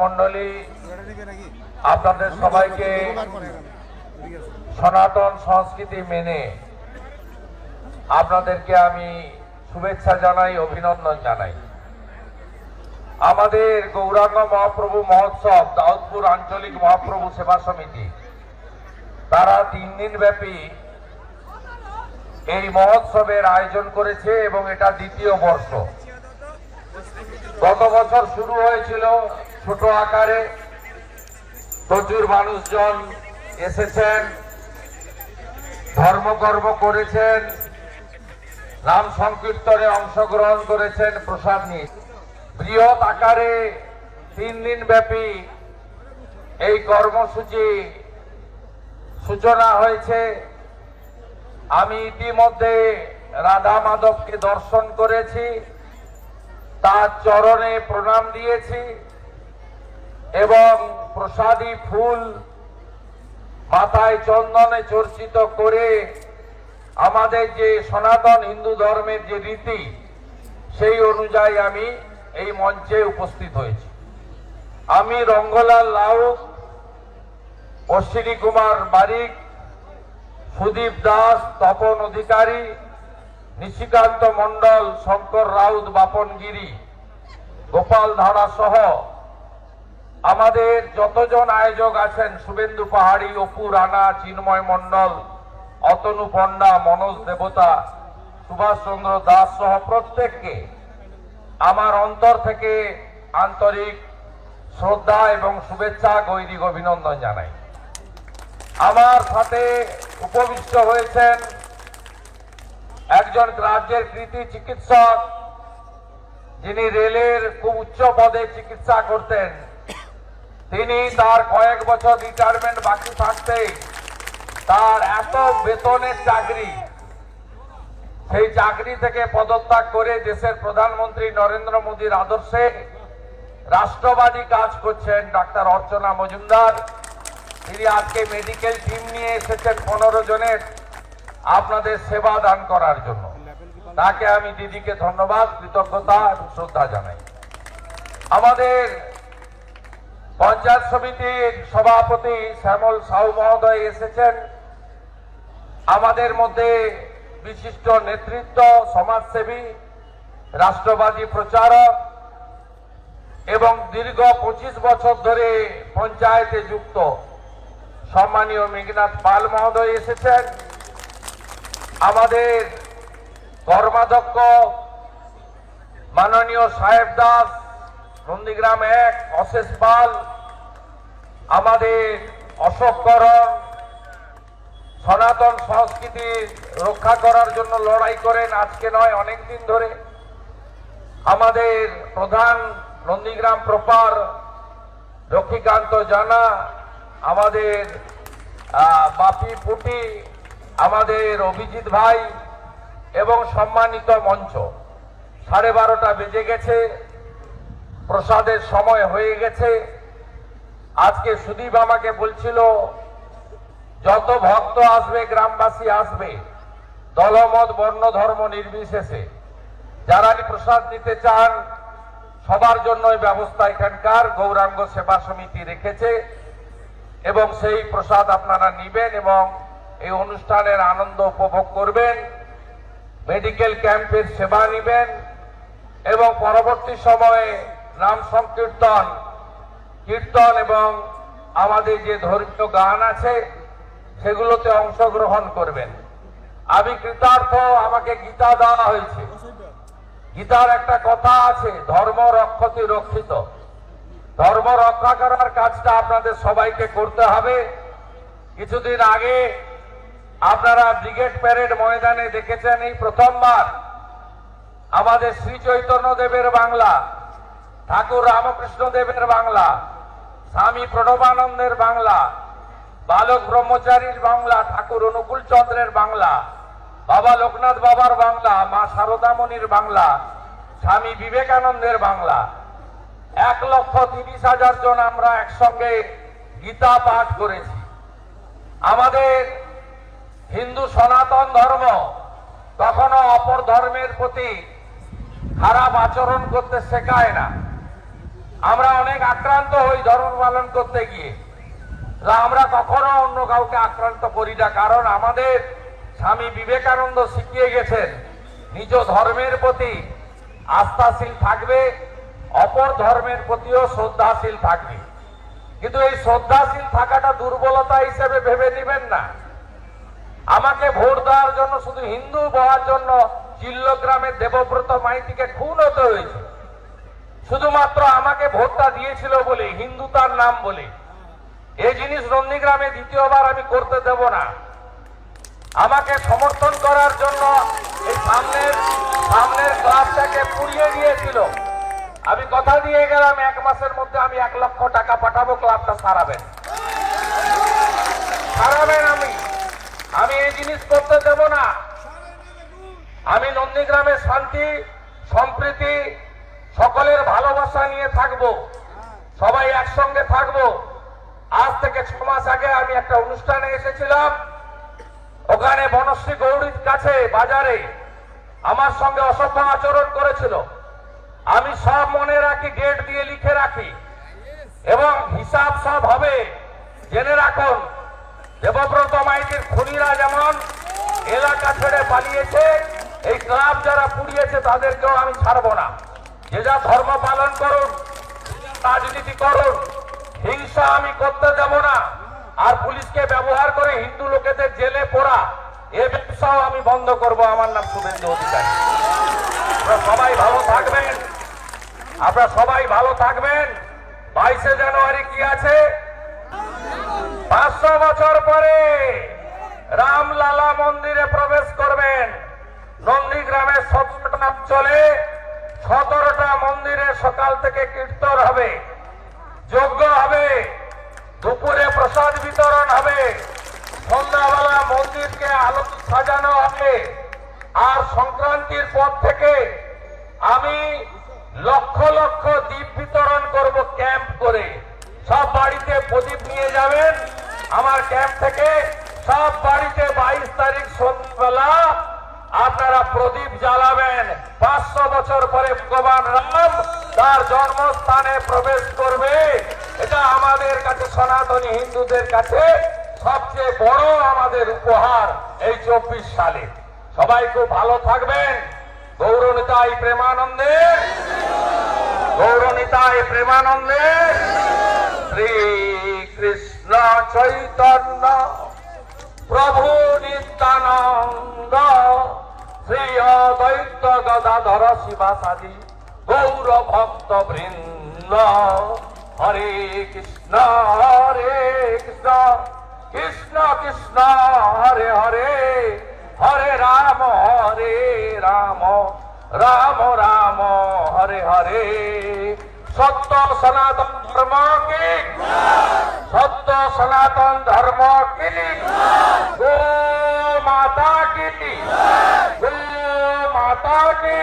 ভক্তমণ্ডলী আপনাদের সবাইকে সনাতন সংস্কৃতি মেনে আপনাদেরকে আমি শুভেচ্ছা জানাই, অভিনন্দন জানাই। আমাদের গৌরাঙ্গ মহাপ্রভু মহোৎসব, দাউদপুর আঞ্চলিক মহাপ্রভু সেবা সমিতি, তারা তিন দিন ব্যাপী এই মহোৎসবের আয়োজন করেছে এবং এটা দ্বিতীয় বর্ষ। গত বছর শুরু হয়েছিল ছোট আকারে প্রচুর মানুষজন এসেছেন ধর্মকর্ম করেছেন, নাম সংকীর্তনে অংশগ্রহণ করেছেন প্রসাদ নিয়ে বৃহৎ আকারে তিন দিন ব্যাপী এই কর্মসূচি সূচনা হয়েছে। আমি ইতিমধ্যে রাধা মাধবকে দর্শন করেছি, তার চরণে প্রণাম দিয়েছি। এবং প্রসাদী ফুল মাথায় চন্দনে চর্চিত করে আমাদের যে সনাতন হিন্দু ধর্মের যে রীতি, সেই অনুযায়ী আমি এই মঞ্চে উপস্থিত হয়েছি। আমি রঙ্গলাল লাউক অশ্বিনী কুমার বারিক, সুদীপ দাস, তপন অধিকারী, নিশিকান্ত মণ্ডল, শঙ্কর রাউত, বাপনগিরি, গোপাল ধারা সহ আমাদের যতজন আয়োজক আছেন, শুভেন্দু পাহাড়ি, অপু রানা, চিন্ময় মণ্ডল, অতনু পণ্ডা, মনোজ দেবতা সুভাষচন্দ্র দাস সহ প্রত্যেককে আমার অন্তর থেকে আন্তরিক শ্রদ্ধা এবং শুভেচ্ছা, গৈরিক অভিনন্দন জানাই। আমার সাথে উপবিষ্ট হয়েছেন একজন রাজ্যের কৃতি চিকিৎসক, যিনি রেলের খুব উচ্চ পদে চিকিৎসা করতেন। তিনি তার কয়েক বছর রিটায়ারমেন্ট বাকি থাকতে তার এত বেতনের চাকরি, সেই চাকরি থেকে পদত্যাগ করে দেশের প্রধানমন্ত্রী নরেন্দ্র মোদীর আদর্শে রাষ্ট্রবাদী কাজ করছেন ডাক্তার অর্চনা মজুমদার। তিনি আজকে মেডিকেল টিম নিয়ে এসেছেন পনেরো জনের আপনাদের সেবা দান করার জন্য। তাকে আমি দিদিকে ধন্যবাদ, কৃতজ্ঞতা এবং শ্রদ্ধা জানাই। আমাদের পঞ্চায়েত সমিতির সভাপতি শ্যামল সাউ মহোদয় এসেছেন। আমাদের মধ্যে বিশিষ্ট নেতৃত্ব, সমাজসেবী, রাষ্ট্রবাদী প্রচারক এবং দীর্ঘ পঁচিশ বছর ধরে পঞ্চায়েতে যুক্ত সম্মানীয় মেঘনাথ পাল মহোদয় এসেছেন। আমাদের কর্মাধ্যক্ষ মাননীয় সাহেব দাস, নন্দীগ্রাম এক অশেষ পাল আমাদের অশোক করণ সনাতন সংস্কৃতি রক্ষা করার জন্য লড়াই করেন আজকে নয় অনেক দিন ধরে। আমাদের প্রধান নন্দীগ্রাম প্রপার লক্ষ্মীকান্ত জানা, আমাদের বাপি পুটি, আমাদের অভিজিৎ ভাই এবং সম্মানিত মঞ্চ। সাড়ে বারোটা বেজে গেছে, প্রসাদের সময় হয়ে গেছে। আজকে সুদীপ আমাকে বলছিল, যত ভক্ত আসবে, গ্রামবাসী আসবে, দলমত বর্ণ ধর্ম নির্বিশেষে। যারা প্রসাদ নিতে চান, সবার জন্য ব্যবস্থা এখানকার গৌরাঙ্গ সেবা সমিতি রেখেছে এবং সেই প্রসাদ আপনারা নিবেন এবং এই অনুষ্ঠানের আনন্দ উপভোগ করবেন, মেডিকেল ক্যাম্পের সেবা নিবেন এবং পরবর্তী সময়ে নাম সংকীর্তন কীর্তন এবং আমাদের যে ধর্মীয় গান আছে, সেগুলোতে অংশগ্রহণ করবেন। আমি কৃতার্থ, আমাকে গীতা দেওয়া হয়েছে। গীতার একটা কথা আছে, ধর্ম রক্ষতি রক্ষিত। ধর্ম রক্ষা করার কাজটা আপনাদের সবাইকে করতে হবে। কিছুদিন আগে আপনারা ব্রিগেড প্যারেড ময়দানে দেখেছেন এই প্রথমবার। আমাদের শ্রী চৈতন্য দেবের বাংলা ঠাকুর রামকৃষ্ণ দেবের বাংলা, স্বামী প্রণবানন্দের বাংলা, বালক ব্রহ্মচারীর বাংলা, ঠাকুর অনুকূল চন্দ্রের বাংলা, বাবা লোকনাথ বাবার বাংলা, মা শারদামণির বাংলা, স্বামী বিবেকানন্দের বাংলা। এক লক্ষ তিরিশ হাজার জন আমরা একসঙ্গে গীতা পাঠ করেছি। আমাদের হিন্দু সনাতন ধর্ম কখনো অপর ধর্মের প্রতি খারাপ আচরণ করতে শেখায় না। আমরা অনেক আক্রান্ত হই ধর্ম পালন করতে গিয়ে। আমরা কখনো অন্য কাউকে আক্রান্ত করি না, কারণ আমাদের স্বামী বিবেকানন্দ শিখিয়ে গেছেন, নিজ ধর্মের প্রতি আস্থাশীল থাকবে, অপর ধর্মের প্রতিও শ্রদ্ধাশীল থাকবে। কিন্তু এই শ্রদ্ধাশীল থাকাটা দুর্বলতা হিসেবে ভেবে নেবেন না। আমাকে ভোট দেওয়ার জন্য শুধু হিন্দু হওয়ার জন্য চিল্লগ্রামের দেবব্রত মাইতিকে খুন হতে হয়েছে। শুধুমাত্র আমাকে ভোটটা দিয়েছিল বলে হিন্দু তার নাম বলে। এই জিনিস নন্দীগ্রামে দ্বিতীয়বার আমি করতে দেব না। আমাকে সমর্থন করার জন্য এই সামনের সামনের ক্লাবটাকে পুড়িয়ে দিয়েছিল। আমি কথা দিয়ে গেলাম, এক মাসের মধ্যে আমি এক লক্ষ টাকা পাঠাবো, ক্লাবটা সারাবেন। সারাবেন আমি। আমি এই জিনিস করতে দেব না। আমি নন্দীগ্রামে শান্তি, সম্প্রীতি সকলের ভালোবাসা নিয়ে থাকব। সবাই একসঙ্গে থাকব। আজ থেকে ছ মাস আগে আমি একটা অনুষ্ঠানে এসেছিলাম। ওখানে বনশ্রী গৌরীর কাছে বাজারে আমার সঙ্গে অসভ্য আচরণ করেছিল। আমি সব মনে রাখি ডেট দিয়ে লিখে রাখি। এবং হিসাব সব হবে। জেনে রাখুন, দেবব্রত মাইতির খুনিরা যেমন এলাকা ছেড়ে পালিয়েছে, এই ক্লাব যারা পুড়িয়েছে তাদেরকেও আমি ছাড়বো না। যে যা ধর্ম পালন করুন, রাজনীতি করুন। হিংসা আমি করতে দেব না। আর পুলিশকে ব্যবহার করে হিন্দু লোকেদের জেলে পড়া, এ ব্যবসাও আমি বন্ধ করব। আমার নাম শুভেন্দু অধিকারী। আপনারা সবাই ভালো থাকবেন। আপনারা সবাই ভালো থাকবেন। বাইশে জানুয়ারি কি আছে? পাঁচশো বছর পরে রামলালা মন্দিরে প্রবেশ করবেন। নন্দীগ্রামের সতেরোটা অঞ্চলে সতেরোটা মন্দিরে সকাল থেকে কীর্তন হবে, যজ্ঞ হবে, দুপুরে প্রসাদ বিতরণ হবে, সন্ধ্যাবেলা মন্দিরকে আলো সাজানো হবে। আর সংক্রান্তির পর থেকে আমি লক্ষ লক্ষ দ্বীপ বিতরণ করব ক্যাম্প করে। সব বাড়িতে প্রদীপ নিয়ে যাবেন। আমার ক্যাম্প থেকে সব বাড়িতে বাইশ তারিখ সন্ধ্যাবেলা আপনারা প্রদীপ জ্বালাবেন। পাঁচশো বছর পরে ভগবান রাম তার জন্মস্থানে প্রবেশ করবে। এটা আমাদের কাছে সনাতনী হিন্দুদের কাছে সবচেয়ে বড় আমাদের উপহার এই চব্বিশ সালে। সবাই খুব ভালো থাকবেন। গৌরনিতাই প্রেমানন্দে। গৌরনিতাই প্রেমানন্দে। শ্রী কৃষ্ণ চৈতন্য গদাধর শিবাসাদি গৌর ভক্ত বৃন্দ। হরে কৃষ্ণ হরে কৃষ্ণ কৃষ্ণ কৃষ্ণ, হরে হরে হরে রাম হরে রাম রাম রাম, হরে হরে। সত্য সনাতন ধর্ম কি? সত্য সনাতন ধর্ম কি? গো মাতা কি? মাতা কি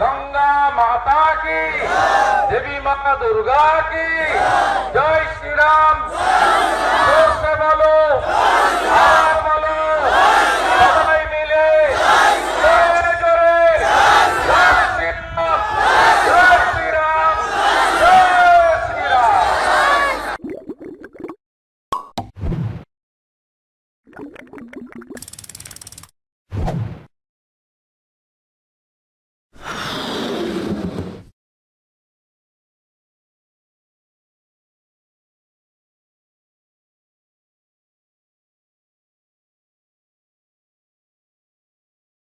গঙ্গা মাতা কি দেবী মা দুর্গা কি জয় শ্রীরাম বলো আর বলো সবাই মিলে জোরে জয় শ্রীরাম জয় শ্রীরাম জয় শ্রীরাম